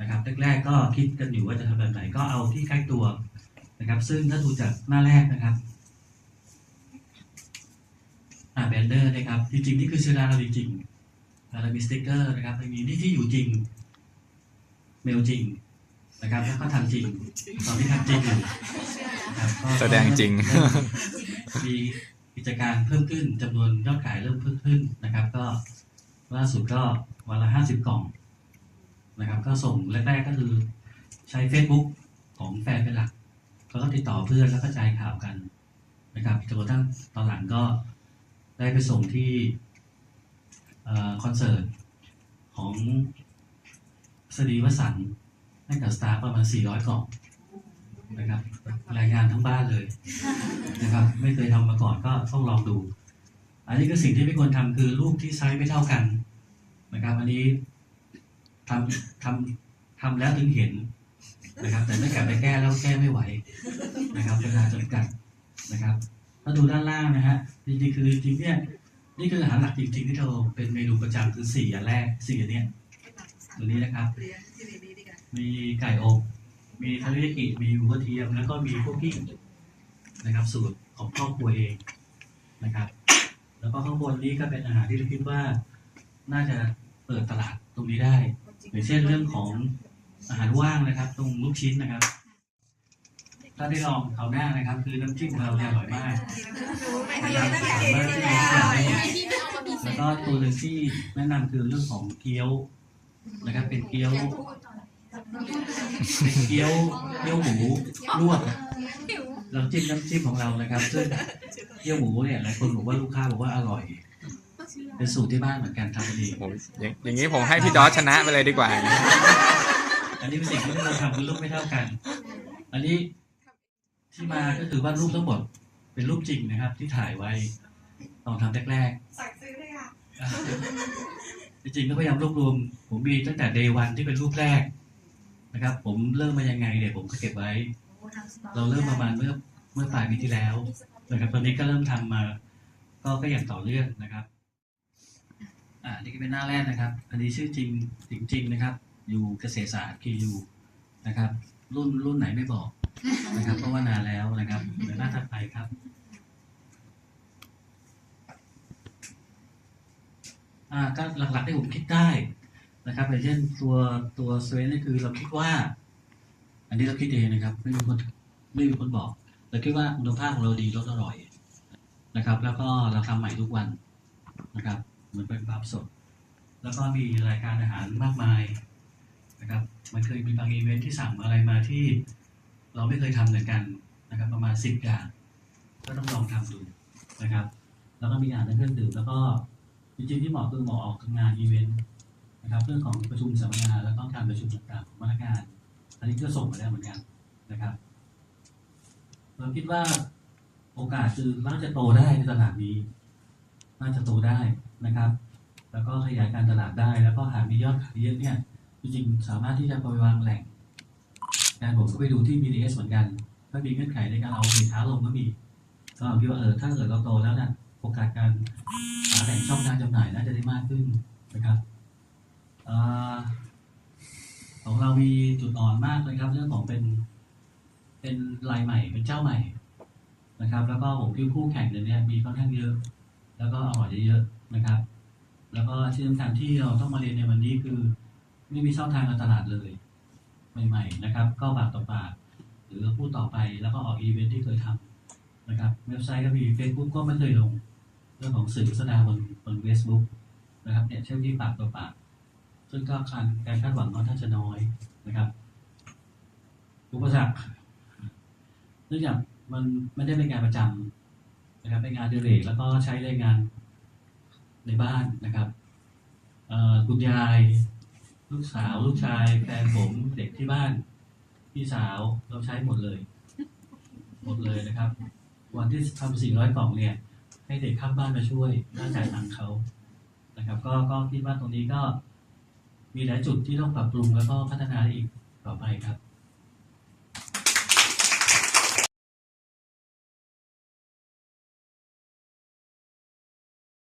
นะครับแรกๆก็คิดกันอยู่ว่าจะทำแบบไหนก็เอาที่ใกล้ตัวนะครับ ซึ่งถ้าดูจากหน้าแรกนะครับอ่าแบนเดอร์นะครับ จริงๆนี่คือชื่อร้านเราจริงๆเรามีสติ๊กเกอร์นะครับมีนี่ที่อยู่จริง เมลจริงนะครับแล้วก็ทำจริงตอนที่ทำจริงอยู่นะครับก็แสดงจริงมีกิจการเพิ่มขึ้นจำนวนยอดขายเริ่มเพิ่มขึ้นนะครับ ก็ล่าสุดก็วันละห้าสิบกล่อง นะครับ ก็ส่งแรกๆก็คือใช้ Facebook ของแฟนเป็นหลัก แล้วก็ติดต่อเพื่อนแล้วก็กระจายข่าวกันนะครับจนกระทั่งตอนหลังก็ได้ไปส่งที่คอนเสิร์ตของสดีวสันให้กับสตาฟประมาณ 400 กล่องนะครับรายงานทั้งบ้านเลยนะครับ ไม่เคยทำมาก่อนก็ต้องลองดู อันนี้ก็สิ่งที่ไม่ควรทำคือรูปที่ไซส์ไม่เท่ากันนะครับ อันนี้ ทำทำทำแล้วถึงเห็นนะครับ แต่ไม่กลับไปแก้แล้วแก้ไม่ไหวนะครับเวลาจำกัดนะครับถ้าดูด้านล่างนะฮะจริงๆคือจริงเนี่ยนี่คืออาหารหลักจริงๆที่เราเป็นเมนูประจำคือสี่อันแรกสี่อันเนี้ยตัวนี้นะครับ มีไก่อบมีทาริยากิมีหมูกระเทียม แล้วก็มีพวกพริกนะครับ สูตรของครอบครัวเองนะครับ แล้วก็ข้างบนนี้ก็เป็นอาหารที่เราคิดว่าน่าจะเปิดตลาดตรงนี้ได้ อย่างเช่นเรื่องของอาหารว่างนะครับ ตรงลูกชิ้นนะครับ ถ้าได้ลองเขาหน้านะครับ คือน้ำจิ้มของเราเนี่ยอร่อยมากแล้วก็ตัวหนึ่งที่แนะนำคือเรื่องของเกี๊ยวนะครับ เป็นเกี๊ยวเป็นเกี๊ยวเกี๊ยวหมูลวกน้ำจิ้มน้ำจิ้มของเรานะครับซึ่งเกี๊ยวหมูเนี่ยหลายคนบอกว่าลูกค้าบอกว่าอร่อย เป็นสูตรที่บ้านเหมือนกันทำเองผมอย่างอย่างนี้ผมให้พี่ดอสชนะไปเลยดีกว่า อันนี้เป็นสิ่งที่เราทำคือรูปไม่เท่ากัน อันนี้ที่มาก็คือว่ารูปทั้งหมดเป็นรูปจริงนะครับ ที่ถ่ายไว้ตอนทำแรกสั่งซื้อเลยค่ะๆจริงๆก็พยายามรวบรวม ผมมีตั้งแต่ day one ที่เป็นรูปแรกนะครับ ผมเริ่มมายังไงเนี่ยผมก็เก็บไว้ เราเริ่มประมาณเมื่อเมื่อปลายปีที่แล้วนะครับตอนนี้ก็เริ่มทำมา ก็ก็อย่างต่อเนื่องนะครับอ่า นี่ก็เป็นหน้าแรกนะครับ อันนี้ชื่อจริงจริงๆนะครับ อยู่เกษตรศาสตร์คียูนะครับ รุ่นรุ่นไหนไม่บอกนะครับ เพราะว่านานแล้วนะครับเดี๋ยวหน้าถัดไปครับอ่าก็หลักๆที่ผมคิดได้นะครับอย่างเช่นตัวตัวสเวนนี่คือเราคิดว่า อันนี้เราคิดเองนะครับ ไม่มีคนไม่มีคนบอกเราคิดว่าคุณภาพของเราดีรสอร่อยนะครับ แล้วก็เราทำใหม่ทุกวันนะครับเหมือนเป็นความสด แล้วก็มีรายการอาหารมากมายนะครับมันเคยมีบางอีเวนท์ที่สั่งอะไรมาที่เราไม่เคยทำเหมือนกันนะครับ ประมาณสิบอย่าง ก็ต้องลองทำดูนะครับ แล้วก็มีอาหารและเครื่องดื่มแล้วก็จริงๆที่เหมาะคือเหมาะออกงานอีเวนต์นะครับเรื่องของประชุมสัมมนาแล้วก็การประชุมต่างๆของพนักงาน อันนี้ก็ส่งมาแล้วเหมือนกันนะครับเราคิดว่าโอกาสคือน่าจะโตได้ในตลาดนี้ น่าจะโตได้นะครับ แล้วก็ขยายการตลาดได้ แล้วก็หากมียอดขายเยอะเนี่ยจริงๆสามารถที่จะไปวางแหล่งงานผมก็ไปดูที่ BDS เหมือนกันถ้ามีเงื่อนไขในการเอาสินค้าลงก็มีก็คิดว่าเออถ้าเกิดเราโตแล้วนี่ยโอกาสการหาแหล่งช่องทางจำหน่ายน่าจะได้มากขึ้นนะครับออของเรามีจุดอ่อนมากเลยครับเรื่องของเป็นเป็นรายใหม่เป็นเจ้าใหม่นะครับ แล้วก็ผมคิดว่าคู่แข่งเดี๋ยวนี้มีค่อนข้างเยอะ แล้วก็อร่อยเยอะๆนะครับ แล้วก็ที่สำคัญที่เราต้องมาเรียนในวันนี้คือ ไม่มีช่องทางการตลาดเลย ใหม่ ๆ นะครับ ก็ปากต่อปากหรือพูดต่อไปแล้วก็ออกอีเวนท์ที่เคยทำนะครับเว็บไซต์ก็มี Facebook ก็ไม่เคยลง เรื่องของสื่อโฆษณาบนบน Facebook นะครับเนี่ยเช่นที่ปากต่อปากซึ่งก็การการคาดหวังก็น่าจะน้อยนะครับอุปสรรคเนื่องจากมันไม่ได้เป็นงานประจำนะครับเป็นงานเดเรกแล้วก็ใช้แรงงาน ในบ้านนะครับคุณยาย ลูกสาว ลูกชายแฟนผมเด็กที่บ้าน พี่สาวเราใช้หมดเลย หมดเลยนะครับ วันที่ทำสี่ร้อยกล่องเนี่ย ให้เด็กข้างบ้านมาช่วยน่าจ่ายตังค์เขานะครับ ก็ก็คิดว่าตรงนี้ก็มีหลายจุดที่ต้องปรับปรุงแล้วก็พัฒนาได้อีกต่อไปครับ